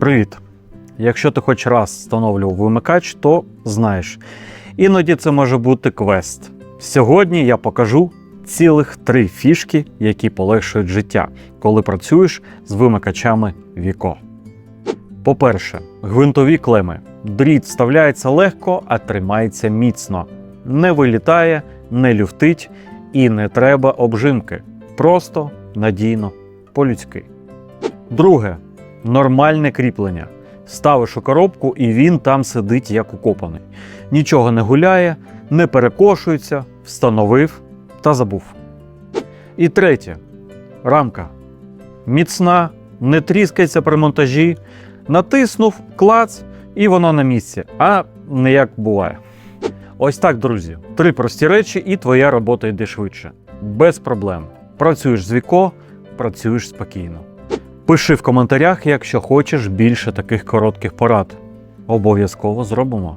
Привіт! Якщо ти хоч раз встановлював вимикач, то знаєш. Іноді це може бути квест. Сьогодні я покажу цілих три фішки, які полегшують життя, коли працюєш з вимикачами Віко. По-перше, гвинтові клеми. Дріт вставляється легко, а тримається міцно. Не вилітає, не люфтить і не треба обжимки. Просто, надійно, по-людськи. Друге нормальне кріплення. Ставиш у коробку, і він там сидить як укопаний. Нічого не гуляє, не перекошується, встановив та забув. І третє рамка. Міцна, не тріскається при монтажі, натиснув, клац, і воно на місці, а не як буває. Ось так, друзі. Три прості речі, і твоя робота йде швидше. Без проблем. Працюєш з віко, працюєш спокійно. Пиши в коментарях, якщо хочеш більше таких коротких порад. Обов'язково зробимо.